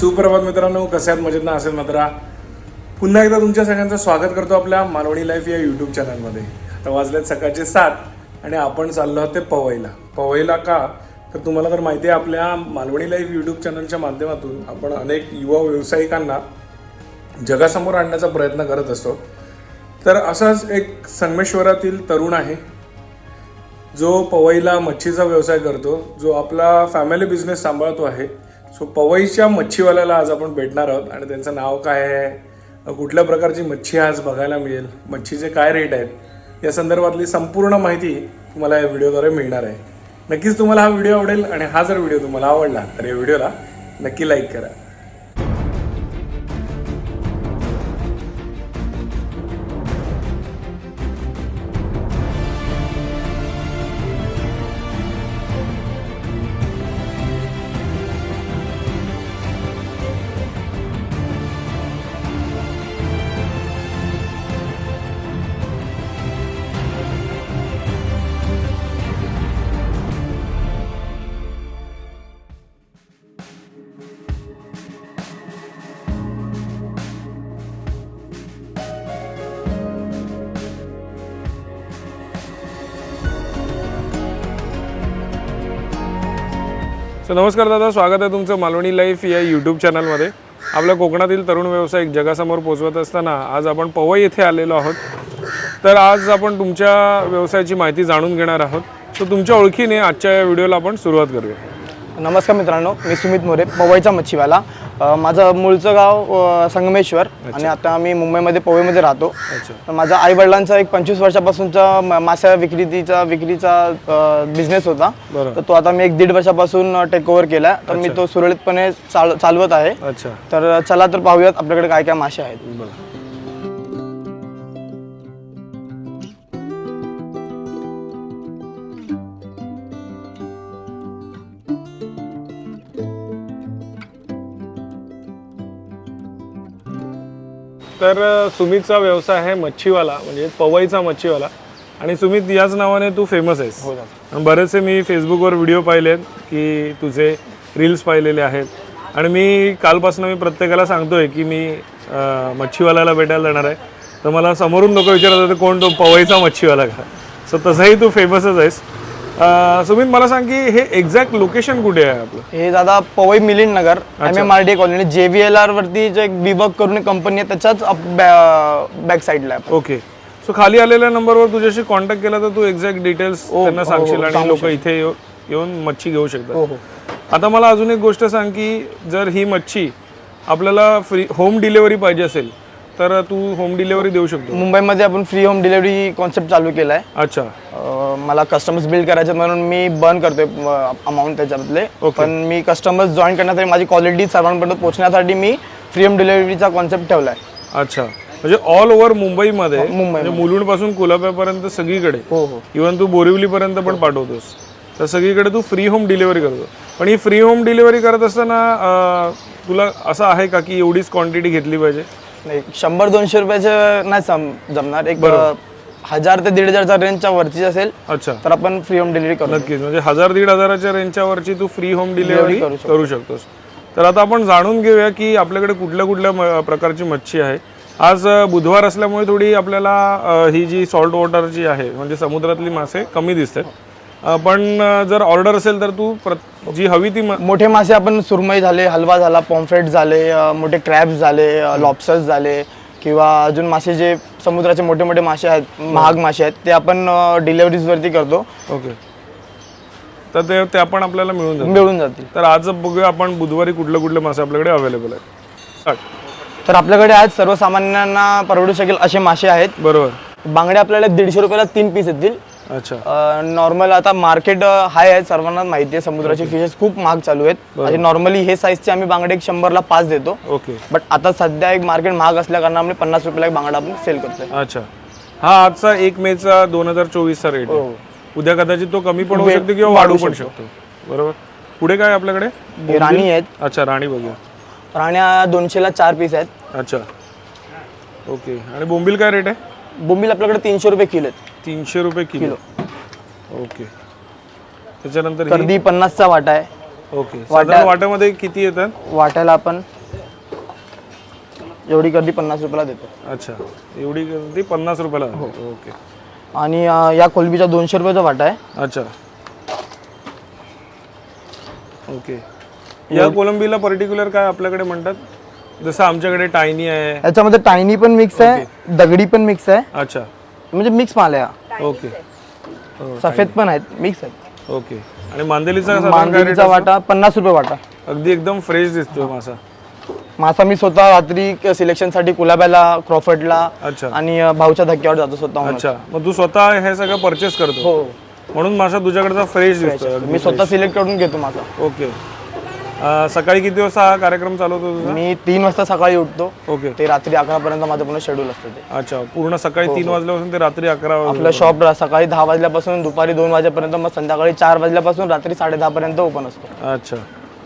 सुप्रभात मित्रांनो कसे आहेत? मजेत ना असेल मात्र. पुन्हा एकदा तुमच्या सगळ्यांचं स्वागत करतो आपल्या मालवणी लाईफ या यूट्यूब चॅनलमध्ये आता वाजलेत सकाळचे सात आणि आपण चाललो आहोत ते पवईला. पवईला का? तर तुम्हाला तर माहिती आहे आपल्या मालवणी लाईफ यूट्यूब चॅनलच्या माध्यमातून आपण अनेक युवा व्यावसायिकांना जगासमोर आणण्याचा प्रयत्न करत असतो. तर असाच एक संगमेश्वरातील तरुण आहे. जो पवईला मच्छीचा व्यवसाय करतो जो आपला फॅमिली बिझनेस सांभाळतो आहे. सो पवईच्या मच्छीवाल्याला आज आपण भेटणार आहोत आणि त्यांचं नाव काय आहे? कुठल्या प्रकारची मच्छी आज बघायला मिळेल? मच्छीचे काय रेट आहेत? या संदर्भातली संपूर्ण माहिती तुम्हाला या व्हिडिओद्वारे मिळणार आहे. नक्कीच तुम्हाला हा व्हिडिओ आवडेल आणि हा जर व्हिडिओ तुम्हाला आवडला तर या व्हिडिओला नक्की लाईक करा. सो नमस्कार दादा स्वागत आहे तुमचं मालवणी लाईफ या यूट्यूब चॅनलमध्ये आपल्या कोकणातील तरुण व्यावसायिक जगासमोर पोचवत असताना आज आपण पवई येथे आलेलो आहोत. तर आज आपण तुमच्या व्यवसायाची माहिती जाणून घेणार आहोत. तर तुमच्या ओळखीने आजच्या या व्हिडिओला आपण सुरुवात करूया. नमस्कार मित्रांनो मी सुमित मोरे पवईचा मच्छीवाला. अ, माझं मूळचं गाव अ, संगमेश्वर. आणि आता मी मुंबईमध्ये पवईमध्ये राहतो. तर माझा आई वडिलांचा एक पंचवीस वर्षापासूनचा म- मासा विक्रीचा विक्रीचा बिझनेस होता. बरं. तर तो आता मी एक दीड वर्षापासून टेक ओव्हर केला तर मी तो सुरळीतपणे चाल चालवत आहे. अच्छा. तर चला तर पाहूयात आपल्याकडे काय काय मासे आहेत. बरं. तर सुमितचा व्यवसाय आहे मच्छीवाला म्हणजे पवईचा मच्छीवाला. आणि सुमित याच नावाने तू फेमस आहेस. हो आणि बरेचसे मी फेसबुकवर व्हिडिओ पाहिलेत की तुझे रील्स पाहिलेले आहेत. आणि मी कालपासून मी प्रत्येकाला सांगतोय की मी मच्छीवाल्याला भेटायला जाणार आहे. तर मला समोरून लोक विचारत होते कोण? तो पवईचा मच्छीवाला का? सो तसंही तू फेमसच आहेस. सुमित मला सांग की हे एक्झॅक्ट लोकेशन कुठे आहे आपलं? हे दादा Powai Milind Nagar M M R D colony J V L R वरती जो एक विभाग करून कंपनी आहे त्याच्याच बॅक साईडला आहे ओके सो खाली आलेल्या नंबरवर तुझ्याशी कॉन्टॅक्ट केला तर तू एक्झॅक्ट डिटेल्स त्यांना सांगशील आणि लोक इथे येऊ- येऊन मच्छी घेऊ शकतात. हो हो. आता मला अजून एक गोष्ट सांग की जर ही मच्छी आपल्याला फ्री होम डिलेवरी पाहिजे असेल तर तू होम डिलेवरी देऊ शकतो. मुंबईमध्ये आपण फ्री होम डिलिव्हरी कॉन्सेप्ट चालू केला आहे अच्छा मला कस्टमर्स बिल्ड करायचे म्हणून मी बर्न करतोय अमाऊंट त्याच्यातले पण मी कस्टमर्स जॉईन करण्यासाठी माझी क्वालिटी सर्वांपर्यंत पोहोचण्यासाठी मी फ्री होम डिलिव्हरीचा कॉन्सेप्ट ठेवला आहे अच्छा. म्हणजे ऑल ओव्हर मुंबईमध्ये मुंबईमध्ये. म्हणजे मुलुंडपासून कोल्हापूरपर्यंत सगळीकडे. हो हो. इव्हन तू बोरिवलीपर्यंत पण पाठवतोस. तर सगळीकडे तू फ्री होम डिलिव्हरी करतो. पण ही फ्री होम डिलिव्हरी करत असताना तुला असं आहे का की एवढीच क्वांटिटी घेतली पाहिजे? नाही शंभर दोनशे रुपयाचं नाही जमणार. एक अं, हजार ते दीड हजारच्या रेंजच्या वरची असेल अच्छा. तर आपण फ्री होम डिलिव्हरी करू नक्कीच. म्हणजे हजार दीड हजाराच्या रेंजच्या वरची तू फ्री होम डिलिव्हरी करू शकतो. करू शकतोस. तर आता आपण जाणून घेऊया की आपल्याकडे कुठल्या कुठल्या म- प्रकारची मच्छी आहे. आज अ, बुधवार असल्यामुळे थोडी आपल्याला अ, ही जी सॉल्ट वॉटरची आहे म्हणजे समुद्रातली मासे कमी दिसतात. अ, पण अ, जर ऑर्डर असेल तर तू प्र- जी हवी ती म- मोठे मासे आपण सुरमई झाले हलवा झाला पॉम्फ्रेट झाले अं, मोठे क्रॅब्स झाले लॉबस्टर्स झाले किंवा अजून मासे जे समुद्राचे मोठे मोठे मासे आहेत महाग मासे आहेत ते आपण डिलेवरीजवरती करतो. ओके. तर ते ते आपण आपल्याला मिळून जाईल मिळून जातील. तर आज बघूया आपण बुधवारी कुठले कुठले मासे आपल्याकडे अवेलेबल आहेत. तर आपल्याकडे आज सर्वसामान्यांना परवडू शकेल असे मासे आहेत. बरोबर. बांगडे आपल्याला दीडशे रुपयाला तीन पीस येतील. अच्छा. नॉर्मल आता मार्केट हाय आहे सर्वांना माहिती आहे. समुद्राचे फिशेस खूप महाग चालू आहेत. आणि नॉर्मली हे साईजचे आम्ही बांगडे एक शंभरला पाच देतो. ओके बट आता सध्या एक मार्केट महाग असल्या कारणामुळे पन्नास रुपयाला एक बांगडा आपण सेल करतोय. अच्छा. हा आजचा एक मेचा दोन हजार चोवीसचा रेट आहे. उद्या कदाचित तो कमी पण होऊ शकतो किंवा वाढू पण शकतो. बरोबर? पुढे काय आपल्याकडे? हे राणी आहेत. अच्छा राणी बघूया. राण्या दोनशेला चार पीस आहेत. अच्छा. ओके आणि बोंबील काय रेट आहे? बोंबील आपल्याकडे तीनशे रुपये किलो आहेत. तीनशे रुपये किलो. ओके. त्याच्यानंतर ही कर्दी पन्नासचा वाटा आहे. ओके. साधारण वाट्यामध्ये किती येतात? वाटायला आपण एवढी गर्दी पन्नास रुपयाला देतो. अच्छा. एवढी ती पन्नास रुपयाला. ओके. आणि या कोलबीचा दोनशे रुपयाचा वाटा आहे. अच्छा. ओके. या कोलंबीला पर्टिक्युलर काय आपल्याकडे म्हणतात? जसं आमच्याकडे टायनी आहे. याच्यामध्ये टायनी पण मिक्स आहे दगडी पण मिक्स आहे. अच्छा. म्हणजे मिक्स माल आहे. हा. ओके सफेद पण आहेत मिक्स आहेत. ओके आणि मांदेलीचा कसा साधारण काय मांदेलीचा वाटा पन्नास रुपये वाटा? अगदी एकदम फ्रेश दिसतोय मासा. मासा मी स्वतः रात्री सिलेक्शनसाठी कुलाब्याला क्रॉफर्डला अच्छा. आणि अं, भाऊच्या धक्क्यावर जातो स्वतः अच्छा. मग तू स्वतः हे सगळं परचेस करतो? हो. म्हणून मासा तुझ्याकडचा फ्रेश दिसतोय. मी स्वतः सिलेक्ट करून घेतो मासा. ओके सकाळी किती वाजता हा कार्यक्रम चालू होतो तुझा? मी तीन वाजता सकाळी उठतो. ओके. ते रात्री अकरा पर्यंत माझं पूर्ण शेड्यूल असतं ते. अच्छा पूर्ण सकाळी तीन वाजल्यापासून ते रात्री अकरा आपलं शॉप सकाळी दहा वाजल्यापासून दुपारी दोन वाजेपर्यंत मग संध्याकाळी चार वाजल्यापासून रात्री साडे दहा पर्यंत ओपन असतो. अच्छा.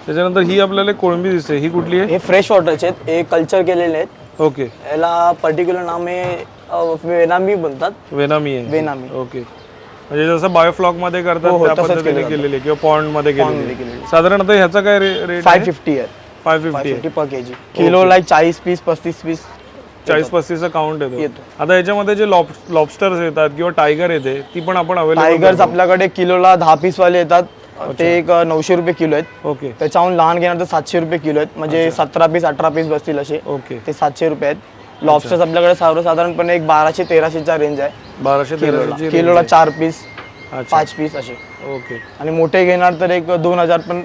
त्याच्यानंतर ही आपल्याला कोळंबी दिसते. ही कुठली आहे? हे फ्रेश वॉटरचे आहेत. हे कल्चर केलेले आहेत. ओके. याला पर्टिक्युलर नाम आहे वेनामी बोलतात वेनामी आहे. वेनामी. ओके. म्हणजे जसं बायोफ्लॉकमध्ये करतात त्या पद्धतीने केलेले किंवा पॉन्डमध्ये केलेले. साधारण आता ह्याचा काय रेट फाय फिफ्टी आहे. Five fifty fifty per K G किलोला चाळीस पीस पस्तीस पीस चाळीस पस्तीसचा काउंट येतो. आता याच्यामध्ये जे लॉबस्टर्स येतात किंवा टायगर येते ती पण आपण अवेलेबल टायगर्स आपल्याकडे किलोला दहा पीस वाले येतात. ते एक नऊशे रुपये किलो आहेत. ओके त्याच्याहून लहान घेणार तर सातशे रुपये किलो आहेत. म्हणजे सतरा पीस अठरा पीस बसतील असे. ओके ते सातशे रुपये आहेत. लॉबस्टर्स आपल्याकडे सर्वसाधारणपणे एक बाराशे तेराशेचा रेंज आहे. बाराशे तेराशे किलोला चार पीस पाच पीस असे. ओके. आणि मोठे घेणार तर एक दोन हजार पण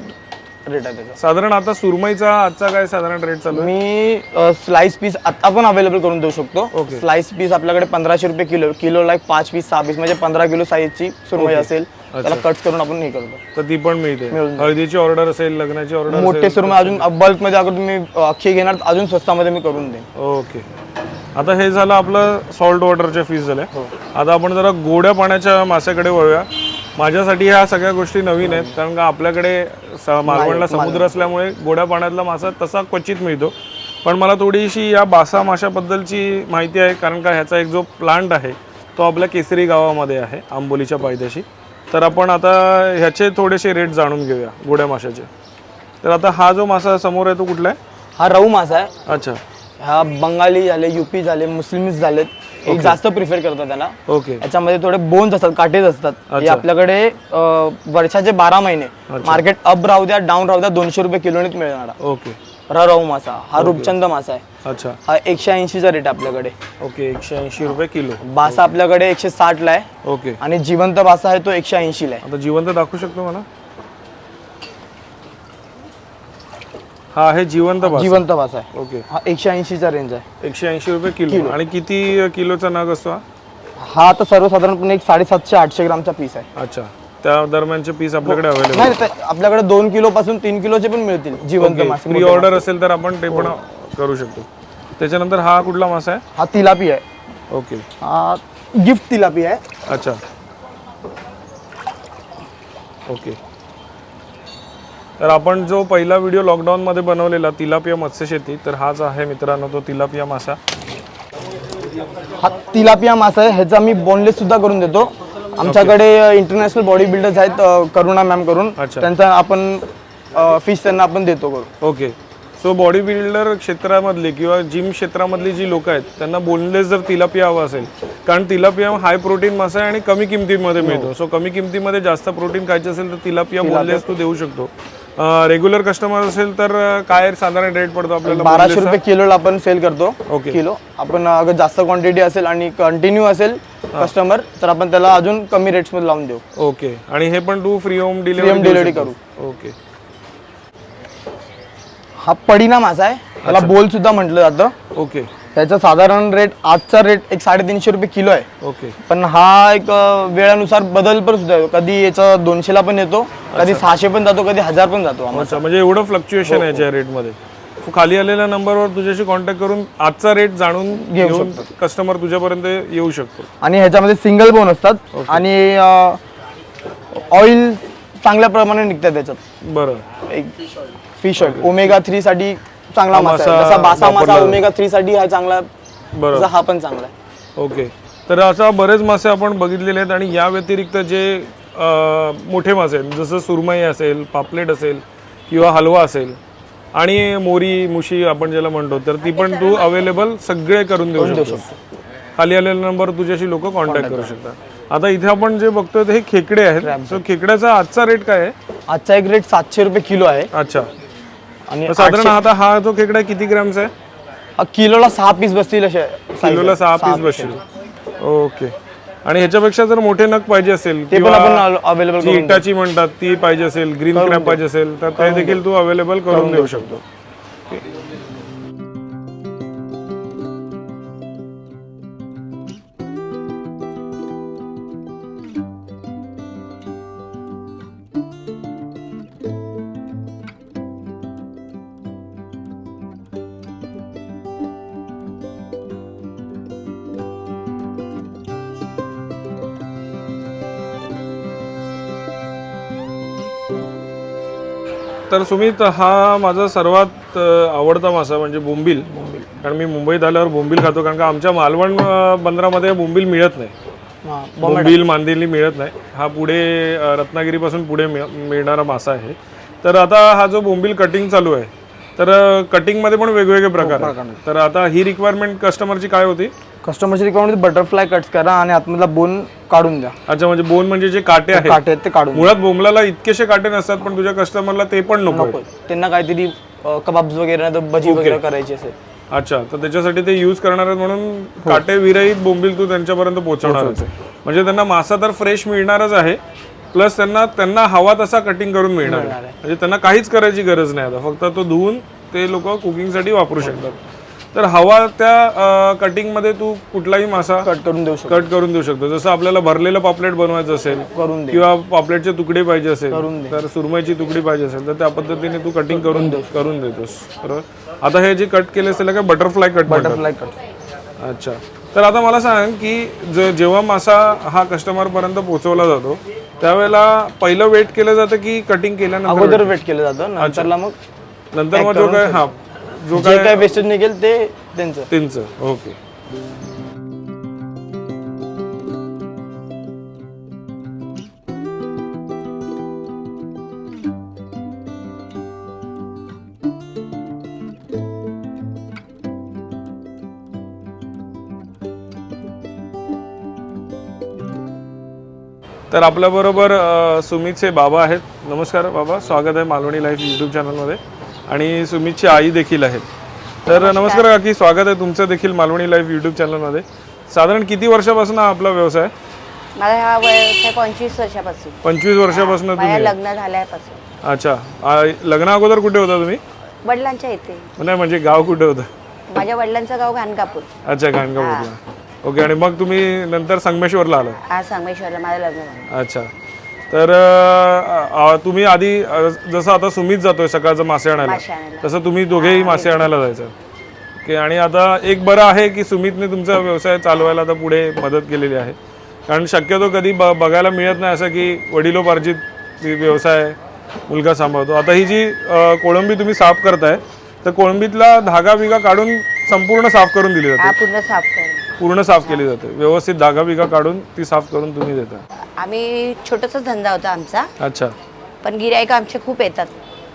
रेट आहे त्याचा. साधारण आता सुरमईचा आजचा काय साधारण रेट चालू आहे? मी स्लाइस पीस आता पण अवेलेबल करून देऊ शकतो. स्लाइस पीस आपल्याकडे पंधराशे रुपये किलो किलोला एक पाच पीस सहा पीस म्हणजे पंधरा किलो साईजची सुरमई असेल. त्याला कट करून आपण हे करतो. तर ती पण मिळते. हळदीची ऑर्डर असेल लग्नाची ऑर्डर मोठे सुरमई अजून बल्कमध्ये अगर तुम्ही अख्खी घेणार तर अजून स्वस्तामध्ये मी करून देईन. ओके. आता हे झालं आपलं सॉल्ट वॉटरच्या फीस झाल्या. आता आपण जरा गोड्या पाण्याच्या माशाकडे वळूया. माझ्यासाठी ह्या सगळ्या गोष्टी नवीन आहेत कारण का आपल्याकडे स- मालवणला समुद्र असल्यामुळे गोड्या पाण्यातला मासा तसा क्वचित मिळतो. पण मला थोडीशी या बासा माशाबद्दलची माहिती आहे कारण का ह्याचा एक जो प्लांट आहे तो आपल्या केसरी गावामध्ये आहे आंबोलीच्या पायथ्याशी. तर आपण आता ह्याचे थोडेसे रेट जाणून घेऊया गोड्या माशाचे. तर आता हा जो मासा समोर आहे तो कुठला आहे? हा रहू मासा आहे. अच्छा. हा बंगाली झाले युपी झाले मुस्लिम्स झालेत. हे जास्त प्रिफर करतात त्याला. ओके. याच्यामध्ये थोडे बोन्स असतात काटेज असतात. हे आपल्याकडे अं, वर्षाचे बारा महिने. मार्केट अप राहू द्या डाऊन राहू द्या दोनशे रुपये किलोनीच मिळणार. ओके. हा रहू मासा हा रूपचंद मासा आहे. अच्छा. हा एकशे ऐंशीचा रेट आपल्याकडे. ओके एकशे ऐंशी रुपये किलो. बासा आपल्याकडे एकशे साठला आहे. ओके. आणि जिवंत बासा आहे तो एकशे ऐंशीला आहे. आता जिवंत दाखवू शकतो मला? हा आहे जिवंत जिवंत बासा आहे. ओके. हा एकशे ऐंशीचा रेंज आहे. एकशे ऐंशी रुपये किलो. आणि किती किलोचा नग असतो हा? हा आता सर्वसाधारणपणे एक साडेसातशे आठशे ग्रामचा पीस आहे. अच्छा. त्या दरम्यानचे पीस आपल्याकडे अवेलेबल नाही आपल्याकडे दोन किलो पासून तीन किलोचे पण मिळतील जिवंत मासे प्री ऑर्डर असेल तर आपण ते पण करू शकतो. त्याच्यानंतर हा कुठला मासा आहे? हा तिलापी आहे. ओके. हा गिफ्ट तिलापी आहे. अच्छा. ओके. तर आपण जो पहिला व्हिडिओ लॉकडाऊनमध्ये बनवलेला तिलापिया मत्स्यशेती तर हाच आहे मित्रांनो तो तिलापिया मासा. हा तिलापिया मासा आहे. ह्याचा मी बोनलेस सुद्धा करून देतो. आमच्याकडे इंटरनॅशनल बॉडी बिल्डर्स आहेत अ, करुणा मॅम करून. अच्छा. त्यांचा आपण फिश त्यांना आपण देतो करून. ओके. सो बॉडी बिल्डर क्षेत्रामधली किंवा जिम क्षेत्रामधली जी लोक आहेत त्यांना बोनलेस जर तिलापिया हवं असेल कारण तिलापिया हाय प्रोटीन मासा आहे आणि कमी किमतीमध्ये मिळतो. सो कमी किमतीमध्ये जास्त प्रोटीन खायचे असेल तर तिलापिया बोनलेस तू देऊ शकतो. रेग्युलर कस्टमर असेल तर काय साधारण रेट पडतो आपल्याला बाराशे रुपये किलोला आपण सेल करतो. ओके. किलो. आपण अगर जास्त क्वांटिटी असेल आणि कंटिन्यू असेल कस्टमर तर आपण त्याला अजून कमी रेट्समध्ये लावून देऊ. ओके आणि हे पण तू फ्री होम डिलिव्हरी delivery करू. ओके हा पडिना मासा आहे. त्याला बोल सुद्धा म्हटलं जातं. ओके. त्याचा साधारण रेट आजचा रेट एक साडेतीनशे रुपये किलो आहे. ओके. पण हा एक अ, वेळानुसार बदल पण सुद्धा येतो. कधी याचा दोनशेला पण येतो कधी सहाशे पण जातो कधी हजार पण जातो आम्हाला. अच्छा म्हणजे एवढं फ्लक्च्युएशन आहे याच्या रेटमध्ये तू खाली आलेल्या नंबरवर तुझ्याशी कॉन्टॅक्ट करून आजचा रेट जाणून घेऊन कस्टमर तुझ्यापर्यंत येऊ शकतो. आणि ह्याच्यामध्ये सिंगल बोन असतात. आणि ऑइल चांगल्या प्रमाणे निघतात त्याच्यात. बरं. एक फिश ऑइल ओमेगा थ्री साठी चांगला मासा आहे. मासा जसा बासा मासा वापरला ओमेगा थ्री साठी हा चांगला बरं तसा हा पण चांगला आहे. ओके तर असा बरेच मासे आपण बघितलेले आहेत आणि या व्यतिरिक्त जे अं, मोठे मासे आहेत जसं सुरमई असेल पापलेट असेल किंवा हलवा असेल आणि मोरी मुशी आपण ज्याला म्हणतो तर ती पण तू अवेलेबल सगळे करून देऊ शकतो. खाली आलेला नंबर तुझ्याशी लोक कॉन्टॅक्ट करू शकतात. आता इथे आपण जे बघतोय ते हे खेकडे आहेत. खेकड्याचा आजचा रेट काय आहे? आजचा एक रेट सातशे रुपये किलो आहे. अच्छा. आणि साधारण आता हा जो खेकडा किती ग्रॅमचा आहे? किलोला सहा पीस बसतील असे किलोला. सहा पीस बसतील. ओके. आणि ह्याच्यापेक्षा जर मोठे नग पाहिजे असेल ते पण आपण अवेलेबल इटाची म्हणतात ती पाहिजे असेल ग्रीन क्रॅप पाहिजे असेल तर ते देखील तू अवेलेबल करून देऊ शकतो. तर सुमित हा माझा सर्वात आवडता मासा म्हणजे बोंबील. कारण मी मुंबईत आल्यावर बोंबील खातो. कारण का आमच्या मालवण बंदरामध्ये बोंबील मिळत नाही. बोंबील मांदेली मिळत नाही. हा पुढे रत्नागिरीपासून पुढे मिळ- मिळणारा मासा आहे. तर आता हा जो बोंबील कटिंग चालू आहे तर कटिंगमध्ये पण वेगवेगळे प्रकार तर आता ही रिक्वायरमेंट कस्टमरची काय होती? कस्टमरची रिक्वायरमेंट बटरफ्लाय कट्स करा आणि आतमधला बोन काढून द्या. अच्छा म्हणजे बोन म्हणजे जे काटे आहेत. काटे आहेत ते काढून. मुळात बोंबलाला इतकेशे काटे नसतात पण तुझ्या कस्टमरला ते पण नको. त्यांना काहीतरी कबाब्स वगैरे नाही तर भजी वगैरे करायची असेल. अच्छा तर त्याच्यासाठी ते यूज करणार आहेत म्हणून काटे विरहित बोंबील तू त्यांच्यापर्यंत पोहोचवणारच आहे म्हणजे त्यांना मासा तर फ्रेश मिळणारच आहे प्लस त्यांना त्यांना हवा तसा कटिंग करून मिळणार आहे. म्हणजे त्यांना काहीच करायची गरज नाही आता. फक्त तो धुवून ते लोक कुकिंगसाठी वापरू शकतात. तर हवा त्या कटिंगमध्ये तू कुठलाही मासा कट करून देऊ शकतो. कट करून देऊ शकतो. जसं आपल्याला भरलेलं पापलेट बनवायचं असेल करून दे. किंवा पापलेटचे तुकडे पाहिजे असेल करून दे. तर सुरमईची तुकडी पाहिजे असेल तर त्या पद्धतीने तू कटिंग करून करून देतोस. बरोबर? आता हे जे कट केले असेल काय बटरफ्लाय कट बटरफ्लाय कट अच्छा. तर आता मला सांग की ज- जेव्हा मासा हा कस्टमर पर्यंत पोहोचवला जातो त्यावेळेला पहिलं वेट केलं जातं की कटिंग केल्यानंतर अगोदर वेट केलं जातं नंतरला मग नंतर मग जो काय हा. जो जे काय वेस्टेज निघेल ते त्यांचं. त्यांचं ओके. तर आपल्याबरोबर सुमितचे बाबा आहेत. नमस्कार बाबा स्वागत आहे मालवणी लाईफ यूट्यूब चॅनलमध्ये. आणि सुमितची आई देखील आहेत. तर नमस्कार. काकी स्वागत आहे तुमचं देखील मालवणी लाईफ यूट्यूब चॅनलमध्ये. साधारण किती वर्षापासून हा आपला व्यवसाय मला हा व्यवसाय पंचवीस वर्षापासून. पंचवीस वर्षापासून माझ्या तुम्ही लग्न झाल्यापासून. अच्छा. आ, लग्ना अगोदर कुठे होता तुम्ही? वडिलांच्या इथे. नाही म्हणजे गाव कुठे होतं? माझ्या वडिलांचं गाव घाणकापूर. अच्छा गाणगापूरला ओके आणि मग तुम्ही नंतर संगमेश्वरला आला आज संगमेश्वरला माझं लग्न झालं. अच्छा. तर अ, तुम्ही आधी अ, जसं आता सुमित जातोय सकाळचं मासे आणायला मासे आणायला. तसं तुम्ही दोघेही मासे आणायला जायचं. ओके आणि आता एक बरं आहे की सुमितने तुमचा व्यवसाय चालवायला आता पुढे मदत केलेली आहे. कारण शक्यतो कधी ब बघायला मिळत नाही असं की वडिलोपार्जित व्यवसाय मुलगा सांभाळतो. आता ही जी अ, कोळंबी तुम्ही साफ करताय तर कोळंबीतला धागा बिगा काढून संपूर्ण साफ करून दिली जाते. हा पूर्ण साफ कर पूर्ण साफ केली जाते. व्यवस्थित धागा बिगा काढून ती साफ करून तुम्ही देता. आम्ही छोटासा धंदा होता आमचा. अच्छा. पण गिरायक आमचे खूप येतात.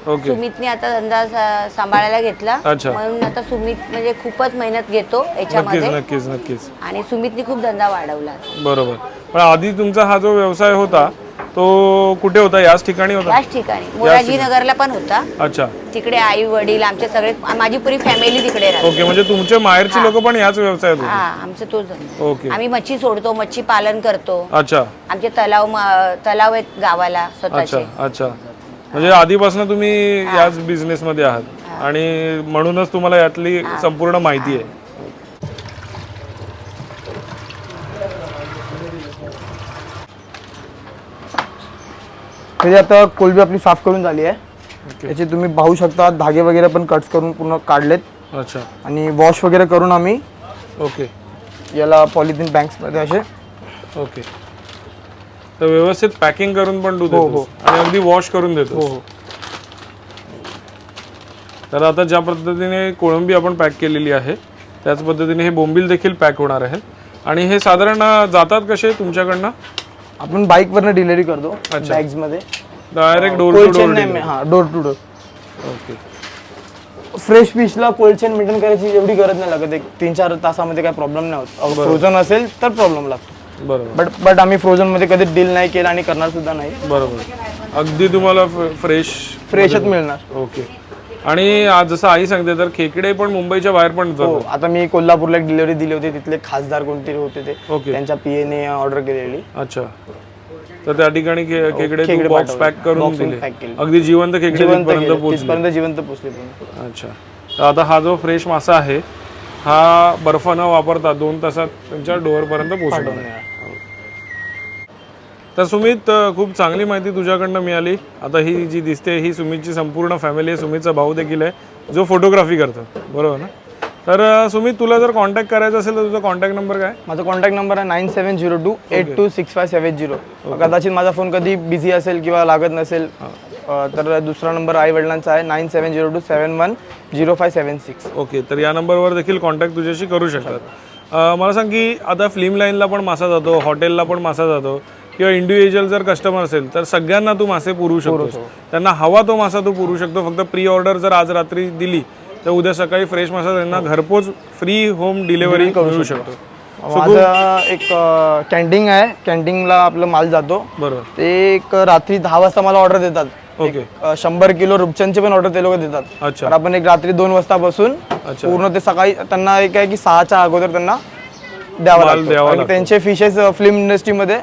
ओके. सुमितने आता धंदा सा- सांभाळायला घेतला. अच्छा. म्हणून आता सुमित म्हणजे खूपच मेहनत घेतो नक्कीच याच्यामध्ये. नक्कीच नक्कीच आणि सुमितने खूप धंदा वाढवला. बरोबर. पण आधी तुमचा हा जो व्यवसाय होता तो कुठे होता? याच ठिकाणी होता? याच ठिकाणी. मोराजी नगरला पण होता. अच्छा. तिकडे आई वडील आमचे सगळे माझी पुरी फॅमिली तिकडे राहते. ओके म्हणजे तुमचे माहेरची लोक पण याच व्यवसायात होते? हा आमचा तोच धंदा. ओके. आम्ही मच्छी सोडतो मच्छी पालन करतो. अच्छा. आमचे तलाव म- तलाव आहेत गावाला अच्छा स्वतःचे अच्छा. म्हणजे आधीपासून तुम्ही याच बिझनेस मध्ये आहात आणि म्हणूनच तुम्हाला यातली संपूर्ण माहिती आहे. तरी आता कोलबी आपली साफ करून झाली आहे. याचे तुम्ही पाहू शकता धागे वगैरे पण कट्स करून पूर्ण काढलेत. अच्छा. आणि वॉश वगैरे करून आम्ही ओके याला पॉलिथिन बँक्समध्ये असे ओके तर व्यवस्थित पॅकिंग करून पण हो, देतोस. आणि अगदी वॉश करून देतो हो हो. तर आता ज्या पद्धतीने कोळंबी आपण पॅक केलेली आहे त्याच पद्धतीने हे बोंबील देखील पॅक होणार आहे. आणि हे साधारण जातात कसे तुमच्याकडनं? आपण बाईकवरनं डिलिव्हरी करतो बॅग्समध्ये direct door to cold door chain नाही हा door to door okay fresh फिशला cold chain maintain करायची एवढी गरज नाही लागत. एक तीन चार तासामध्ये काय प्रॉब्लेम नाही होत. फ्रोझन असेल तर प्रॉब्लेम लागतो. बरोबर. बट बट आम्ही फ्रोझनमध्ये कधी डील नाही केला आणि करणार सुद्धा नाही. बरोबर. अगदी तुम्हाला फ्रेश फ्रेशच मिळणार. ओके आणि आज जसं आई सांगते तर खेकडे पण मुंबईच्या बाहेर पण हो जातात. आता मी कोल्हापूरला एक डिलिव्हरी दिली होती तिथले खासदार कोणतरी होते ते ओके. त्यांच्या पीएने ऑर्डर केलेली. अच्छा. तर त्या ठिकाणी खे- खेकडे खेकडे बॉक्स पाठवले. पॅक करून Box दिले. pack केले. अगदी जिवंत खेकडे जिवंत तिथपर्यंत गेले. पोहोचले. तिथपर्यंत जिवंत अच्छा. तर आता हा जो फ्रेश मासा आहे हा बर्फ न वापरता दोन तासात त्यांच्या डोअरपर्यंत पोहोचवणार आहे. तर सुमित खूप चांगली माहिती तुझ्याकडनं मिळाली. आता ही जी दिसते ही सुमितची संपूर्ण फॅमिली आहे. सुमितचा भाऊ देखील आहे जो फोटोग्राफी करतो. बरोबर ना? तर सुमित तुला जर कॉन्टॅक्ट करायचा असेल तर तुझा कॉन्टॅक्ट नंबर काय? माझा कॉन्टॅक्ट नंबर आहे nine seven zero two eight two six five seven zero कदाचित माझा फोन कधी बिझी असेल किंवा लागत नसेल. तर दुसरा नंबर आई वडिलांचा आहे nine seven zero two seven one zero five seven six. Okay तर या नंबरवर देखील कॉन्टॅक्ट तुझ्याशी करू शकतात. मला सांग की आता फिल्म लाईनला पण मासा जातो हॉटेलला पण मासा जातो किंवा इंडिव्हिज्युअल जर कस्टमर असेल तर सगळ्यांना तू मासे पुरवू शकतो. त्यांना हवा तो मासा तू पुरवू शकतो. फक्त प्री ऑर्डर जर आज रात्री दिली तर उद्या सकाळी फ्रेश मासा त्यांना घरपोच फ्री होम डिलिव्हरी करू शकतो. माझं एक कॅन्टीन आहे. कॅन्टीनला आपलं माल जातो. बरोबर. ते एक रात्री दहा वाजता मला ऑर्डर देतात. ओके. शंभर किलो रुपचनचे पण ऑर्डर ते लोक देतात. अच्छा. आपण एक रात्री दोन वाजता बसून अच्छा. पूर्ण ते सकाळी त्यांना एक आहे की सहाच्या अगोदर त्यांना द्यावं लागतं. द्यावा त्यांचे फिशेस फिल्म इंडस्ट्रीमध्ये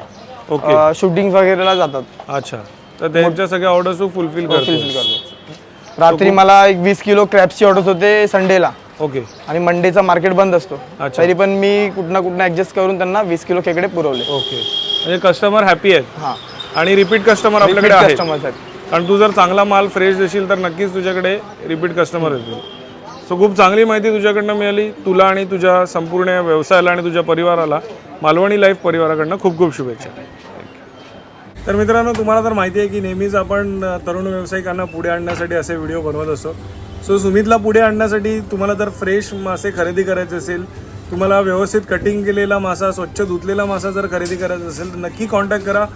ओके. शूटिंग वगैरेला जातात. अच्छा. तर त्यांच्या सगळ्या ऑर्डर्स फुलफिल करतो रात्री मला एक वीस किलो क्रॅप्सची ऑर्डर होते संडेला ओके. आणि मंडेचा मार्केट बंद असतो. अच्छा. तरी पण मी कुठं ना कुठं ऍडजस्ट करून त्यांना वीस किलो खेकडे पुरवले. ओके. म्हणजे कस्टमर हॅपी आहेत. हां. आणि रिपीट कस्टमर आपल्याकडे आहेत. कस्टमर्स आहेत. कारण तू जर चांगला माल फ्रेश देशील तर नक्कीच तुझ्याकडे रिपीट कस्टमर येतील. सो खूप चांगली माहिती तुझ्याकडनं मिळाली. तुला आणि तुझ्या संपूर्ण व्यवसायाला आणि तुझ्या परिवाराला मालवणी लाईफ परिवाराकडनं खूप खूप शुभेच्छा. तर मित्रांनो तुम्हाला तर माहिती आहे की नेहमीच आपण तरुण व्यावसायिकांना पुढे आणण्यासाठी असे व्हिडिओ बनवत असतो. सो सुमितला पुढे आणण्यासाठी तुम्हाला जर फ्रेश मासे खरेदी करायचे असेल तुम्हाला व्यवस्थित कटिंग केलेला मासा स्वच्छ धुतलेला मासा जर खरेदी करायचा असेल तर नक्की कॉन्टॅक्ट करा.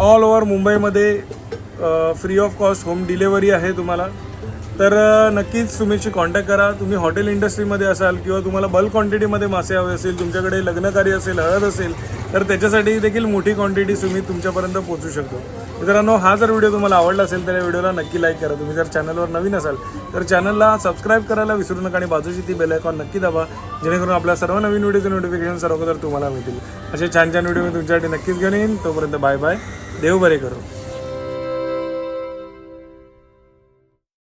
ऑल ओव्हर मुंबईमध्ये free of cost home delivery आहे तुम्हाला. तर नक्कीच सुमितशी कॉन्टॅक्ट करा. तुम्ही हॉटेल इंडस्ट्रीमध्ये असाल किंवा तुम्हाला बल्क क्वांटिटीमध्ये मासे हवे असेल तुमच्याकडे लग्नकार्य असेल हळद असेल तर त्याच्यासाठी देखील मोठी क्वांटिटी सुमित तुमच्यापर्यंत पोहोचू शकतो. मित्रांनो हा जर व्हिडिओ तुम्हाला आवडला असेल तर या व्हिडिओला नक्की लाईक करा. तुम्ही जर चॅनलवर नवीन असाल तर चॅनलला सबस्क्राईब करायला विसरू नका आणि बाजूची ती बेल आयकॉन नक्की दाबा जेणेकरून आपल्या सर्व नवीन व्हिडिओचे नोटिफिकेशन सर्व तुम्हाला मिळतील. असे छान छान व्हिडिओ मी तुमच्यासाठी नक्कीच घेऊन येईन. तोपर्यंत बाय बाय देव बरे करू.